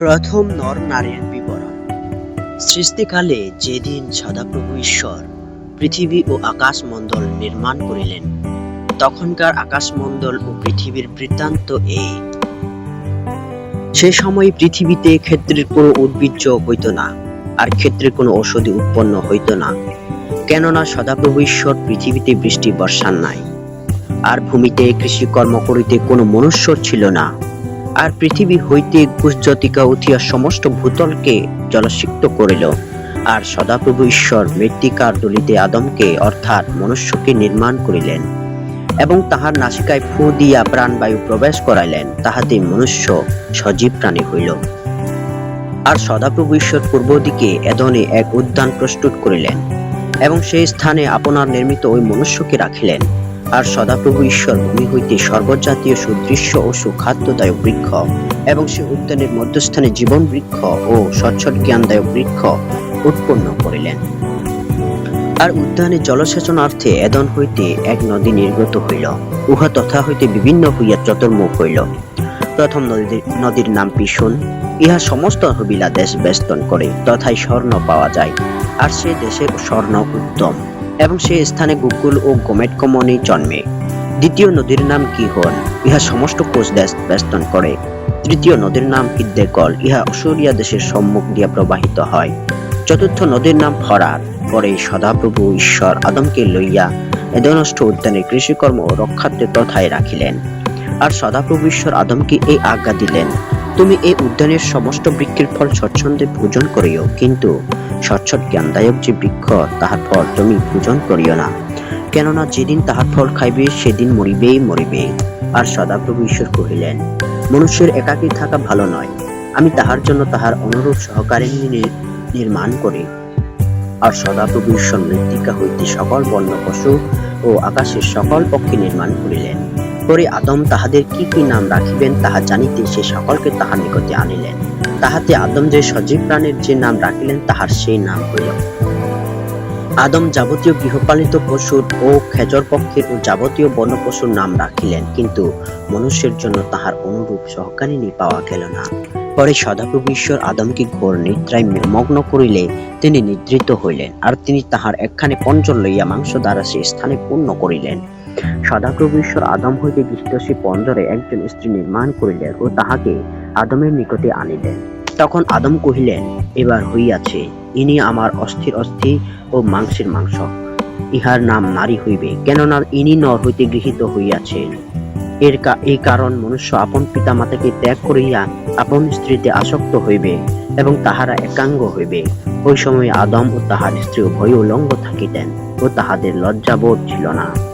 প্রথম নর নারীর বিবরণ। সৃষ্টিকালে যেদিন সদাপ্রভু ঈশ্বর পৃথিবী ও আকাশমণ্ডল নির্মাণ করিলেন, তখনকার আকাশমণ্ডল ও পৃথিবীর বৃত্তান্ত এই। সে সময় পৃথিবীতে ক্ষেত্রের কোনো উদ্ভিজ্জ হইত না, আর ক্ষেত্রের কোনো ঔষধি উৎপন্ন হইত না, কেননা সদাপ্রভু ঈশ্বর পৃথিবীতে বৃষ্টি বর্ষান নাই, আর ভূমিতে কৃষিকর্ম করিতে কোনো মনুষ্য ছিল না। আর পৃথিবী হইতে কুশজতিকা উঠিয়া সমস্ত ভূতলকে জলসিক্ত করিল। আর সদাপ্রভু ঈশ্বর মৃত্তিকার দলিতে আদমকে, অর্থাৎ মনুষ্যকে নির্মাণ করিলেন এবং তাহার নাসিকায় ফু দিয়া প্রাণবায়ু প্রবেশ করাইলেন, তাহাতে মনুষ্য সজীব প্রাণী হইল। আর সদাপ্রভু ঈশ্বর পূর্ব দিকে এদনে এক উদ্যান প্রস্তুত করিলেন এবং সেই স্থানে আপনার নির্মিত ওই মনুষ্যকে রাখিলেন। আর সদাপ্রভু ঈশ্বর ভূমি হইতে সর্বজাতীয় সুদৃশ্য ও সুখাদ্যদায়ক বৃক্ষ, এবং সে উদ্যানের মধ্যস্থানে জীবন বৃক্ষ ও স্বচ্ছট জ্ঞানদায়ক বৃক্ষ উৎপন্ন করিলেন। আর উদ্যানে জলসেচনার্থে এদন হইতে এক নদী নির্গত হইল, উহা তথা হইতে বিভিন্ন হইয়া চতুর্মুখ হইল। প্রথম নদীর নদীর নাম পিসুন ইহা সমস্ত হবিলা দেশ বেষ্টন করে তথায় স্বর্ণ পাওয়া যায়, আর সে দেশে স্বর্ণ উত্তম। এবং সে স্থানে গুকুল ও গোমেট কমনি জন্মে। দ্বিতীয় নদীর নাম কি কিহন ইহা সমস্ত কোষ দেশ বেষ্টন করে। তৃতীয় নদীর নাম ইদ্দেকল ইহা অসুরিয়া দেশের সম্মুখ দিয়া প্রবাহিত হয়। চতুর্থ নদীর নাম ফরাত পরে সদাপ্রভু ঈশ্বর আদমকে লইয়া এদনষ্ঠ উদ্যানে কৃষিকর্ম ও রক্ষার্থে তথায় রাখিলেন। আর সদাপ্রভু ঈশ্বর আদমকে এই আজ্ঞা দিলেন তুমি এই উদ্যানের সমস্ত বৃক্ষের ফল স্বচ্ছন্দে পূজন করিও, কিন্তু স্বচ্ছট জ্ঞানদায়ক যে বৃক্ষ, তাহার ফল তুমি পূজন করিও না। কেননা যেদিন তাহার ফল খাইবে, সেদিন মরিবেই মরিবে। আর সদাপ্রভু ঈশ্বর কহিলেন, মনুষ্যের একাকী থাকা ভালো নয়। আমি তাহার জন্য তাহার অনুরূপ সহকারে নির্মাণ করি। আর সদাপ্রভু ঈশ্বর মৃত্তিকা হইতে সকল বন্য পশু ও আকাশের সকল পক্ষী নির্মাণ করিলেন। পরে আদম তাহাদের কি কি নাম রাখিবেন তাহা জানিতে সে সকলকে তাহার নিকটে আনিলেন। তাহাতে আদম যে সজীব প্রাণীর যে নাম রাখিলেন, তাহার সেই নাম হইল। আদম যাবতীয় গৃহপালিত পশুর ও খেজর পক্ষের ও যাবতীয় বন্য পশুর নাম রাখিলেন, কিন্তু মনুষ্যের জন্য তাহার অনুরূপ সহকারিণী পাওয়া গেল না। পরে সদাপ্রভু ঈশ্বর আদমকে ঘোর নিদ্রায় মগ্ন করিলে তিনি নিদ্রিত হইলেন, আর তিনি তাহার একখানে পঞ্জর লইয়া মাংস দ্বারা সে স্থানে পূর্ণ করিলেন। সদাপ্রভু ঈশ্বর আদম হইতে গৃহীত সে পঞ্জরে একজন স্ত্রী নির্মাণ করিলেন ও তাহাকে আদমের নিকটে আনিলেন। তখন আদম কহিলেন, এবার হইয়াছে, ইনি আমার অস্থির অস্থি ও মাংসের মাংস। ইহার নাম নারী হইবে, কেননা ইনি নর হইতে গৃহীত হইয়াছেন। এর এই কারণ মনুষ্য আপন পিতা মাতাকে ত্যাগ করিয়া আপন স্ত্রীতে আসক্ত হইবে এবং তাহারা একাঙ্গ হইবে। ওই সময় আদম ও তাহার স্ত্রী উভয় উলঙ্গ থাকিতেন ও তাহাদের লজ্জাবোধ ছিল না।